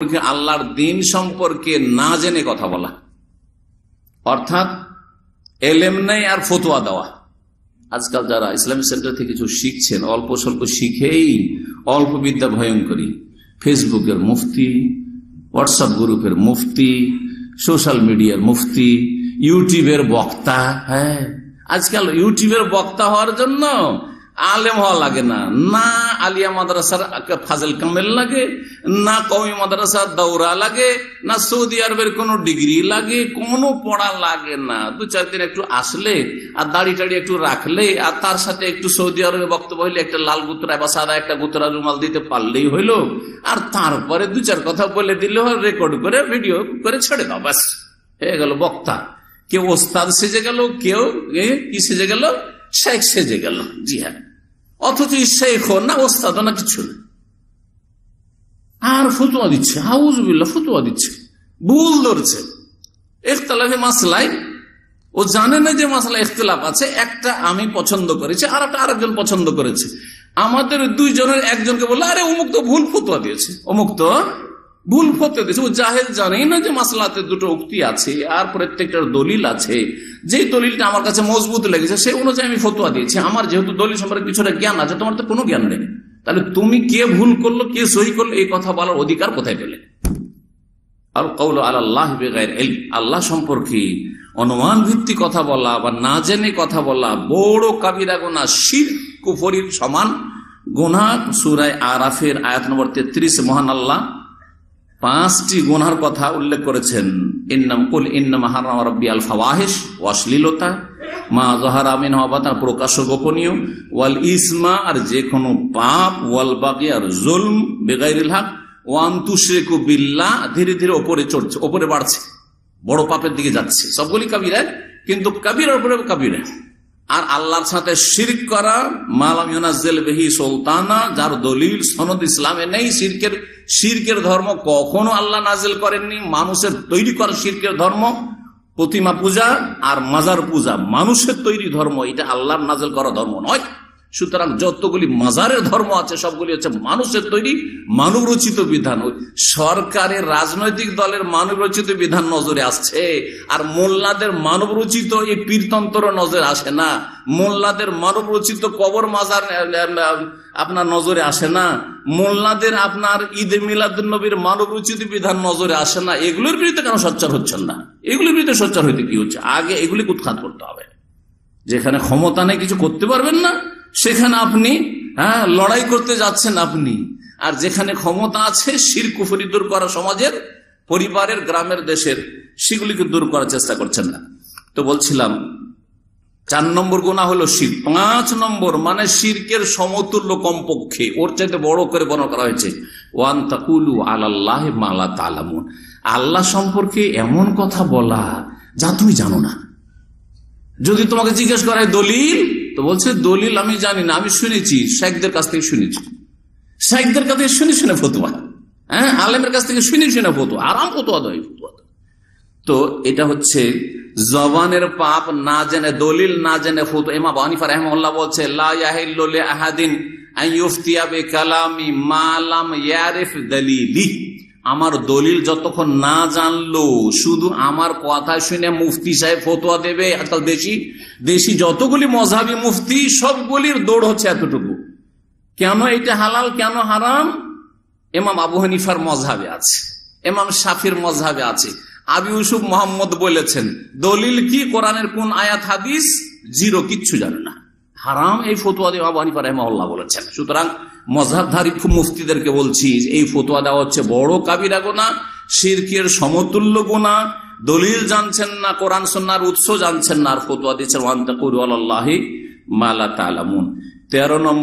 আল্লাহর দিন সম্পর্কে না জেনে কথা বলা। অর্থাৎ এলেম নেই আর ফতুয়া দেওয়া। আজকাল যারা ইসলামিক সেন্টার থেকে কিছু শিখছেন, অল্প স্বল্প শিখেই অল্প বিদ্যা ভয়ঙ্করী। ফেসবুকের মুফতি, হোয়াটসঅ্যাপ গ্রুপের মুফতি, সোশ্যাল মিডিয়ার মুফতি, ইউটিউবের বক্তা হ্যাঁ। আজকাল ইউটিউবের বক্তা হওয়ার জন্য আলেম হওয়া লাগে না। না আলিয়া মাদ্রাসার ফাজল কামেল লাগে, না কমি মাদ্রাসার দৌড়া লাগে, না সৌদি আরবের কোন ডিগ্রি লাগে, কোনো পড়া লাগে না। দু চার দিন একটু আসলে আর দাড়ি টাড়ি একটু রাখলে আর তার সাথে একটু সৌদি আরবে বক্তব্য হইলে একটা লাল গুতরা বা সাদা একটা গুতরা রুমাল দিতে পারলেই হইল। আর তারপরে দু চার কথা বলে দিলে রেকর্ড করে ভিডিও করে ছেড়ে দাও, ব্যাস। হয়ে গেল বক্তা। কেউ ওস্তাদ সেজে গেল, কেউ কি সেজে গেল? শেখ সেজে গেল। জি হ্যাঁ। অথচ শেখ না, ওস্তাদ না কিছু না। আর ফতুয়া দিচ্ছে হাউজবিল্লা ফতুয়া দিচ্ছে। ভুল ধরছে। একতলাফে মাসলাই, ও জানে না যে মাসলা ইখতলাফ আছে, একটা আমি পছন্দ করেছি, আর একটা আরেকজন পছন্দ করেছে। আমাদের দুইজনের একজনকে বলল, আরে, অমুক তো ভুল ফুতুয়া দিয়েছে। অমুক তো ভুল ফতে দিয়েছে। ও জাহেদ জানেই না যে মাসলাতে দুটো উক্তি আছে আর প্রত্যেকটার দলিল আছে। যে দলিলটা আমার কাছে মজবুত লেগেছে, সেই অনুযায়ী আমি ফতোয়া দিয়েছি। আমার যেহেতু দলিল সম্পর্কে কিছুটা জ্ঞান আছে, তোমার তো কোনো জ্ঞান নেই। তাহলে তুমি কে ভুল করল, কে সহি করল, এই কথা বলার অধিকার কোথায় পেলে? আর কৌল আল্লাহ আল্লাহ সম্পর্কে অনুমান ভিত্তি কথা বলা বা না জেনে কথা বলা বড় কাবিরা গোনা শির, কুফরির সমান গোনা সুরায় আরাফের আয়াত নম্বর তেত্রিশ, মহান আল্লাহ। পাঁচটি গুনার কথা উল্লেখ করেছেন। ইন্নাম কুল ইন্নাম হারাম রব্বি আল ফাওয়াহিশ অশ্লীলতা মা জহারা আমিন হবা তার প্রকাশ্য গোপনীয়। ওয়াল ইসমা, আর যে কোনো পাপ, ওয়াল বাকি আর জুলম, বেগাইরিল হক ওয়ান তুশরেকু বিল্লাহ, ধীরে ধীরে ওপরে চড়ছে, ওপরে বাড়ছে, বড় পাপের দিকে যাচ্ছে। সবগুলি কাবিরা কিন্তু কাবিরের উপরে কাবিরা আর আল্লাহর সাথে সিরক করা মালাম ইউনাজেল বেহি সুলতানা, যার দলিল সনদ ইসলামে নেই, শিরকের শিরকের ধর্ম কখনো আল্লাহ নাজেল করেননি। মানুষের তৈরি করা শিরকের ধর্ম, প্রতিমা পূজা আর মাজার পূজা, মানুষের তৈরি ধর্ম, এটা আল্লাহর নাজেল করা ধর্ম নয়। সুতরাং যতগুলি মাজারের ধর্ম আছে, সবগুলি হচ্ছে মানুষের তৈরি মানব রচিত বিধান সরকারের রাজনৈতিক দলের মানব রচিত বিধান নজরে আসছে, আর মোল্লাদের মানব রচিত এই পীরতন্ত্র নজরে আসে না। মোল্লাদের মানব রচিত কবর মাজার আপনার নজরে আসে না। মোল্লাদের আপনার ঈদ মিলাদ নবীর মানব রচিত বিধান নজরে আসে না। এগুলোর বিরুদ্ধে কেন সচ্চার হচ্ছেন না? এগুলির বিরুদ্ধে সচ্চার হইতে কি হচ্ছে? আগে এগুলি উৎখাত করতে হবে। যেখানে ক্ষমতা নেই, কিছু করতে পারবেন না। সেখানে আপনি হ্যাঁ লড়াই করতে যাচ্ছেন আপনি। আর যেখানে ক্ষমতা আছে, শির কুফরি দূর করা সমাজের, পরিবারের, গ্রামের, দেশের, সেগুলিকে দূর করার চেষ্টা করছেন না। তো বলছিলাম, চার নম্বর গোনা হলো শির। পাঁচ নম্বর মানে শিরকের সমতুল্য কমপক্ষে, ওর চাইতে বড় করে বর্ণনা করা হয়েছে, ওয়ান তাকুলু আল্লাহ মালা তালামুন আল্লাহ সম্পর্কে এমন কথা বলা যা তুমি জানো না। যদি তোমাকে জিজ্ঞেস করায় দলিল? তো বলছে, দলিল আমি জানি না, আমি শুনেছি শেখদের কাছ থেকে শুনেছি। শেখদের কাছ থেকে শুনে শুনে ফতুয়া। হ্যাঁ আলেমের কাছ থেকে শুনে শুনে ফতুয়া। আরাম ফতুয়া দেয়, ফতুয়া তো এটা হচ্ছে, জবানের পাপ না জেনে, দলিল না জেনে ফতুয়া। এমা বানিফা রহমল্লাহ বলছে লাহাদিন আমার দলিল যতক্ষণ না জানলো, শুধু আমার কথা শুনে মুফতি সাহেব ফতোয়া দেবে, আজকাল দেশি দেশি যতগুলি মজাবি মুফতি, সবগুলির দৌড় হচ্ছে এতটুকু। কেন এটা হালাল, কেন হারাম? এমাম আবু হানিফার মজাবে আছে এমাম সাফির মজাবে আছে। আবি ইউসুফ মোহাম্মদ বলেছেন, দলিল কি? কোরআনের কোন আয়াত, হাদিস? জিরো, কিচ্ছু জানে না। হারাম এই ফতুয়া দিয়ে আবু হানিফা রহমাল্লাহ বলেছেন। সুতরাং মজাবধারী মুফতিদেরকে বলছি এই ফতুয়া দেওয়া হচ্ছে বড় কাবিরা গোনা, শিরকের সমতুল্য গোনা, দলিল জানছেন না, কোরআন সন্ন্যার উৎস জানছেন না, আর ফতুয়া দিচ্ছেন মালা তালামুন তেরো নম্বর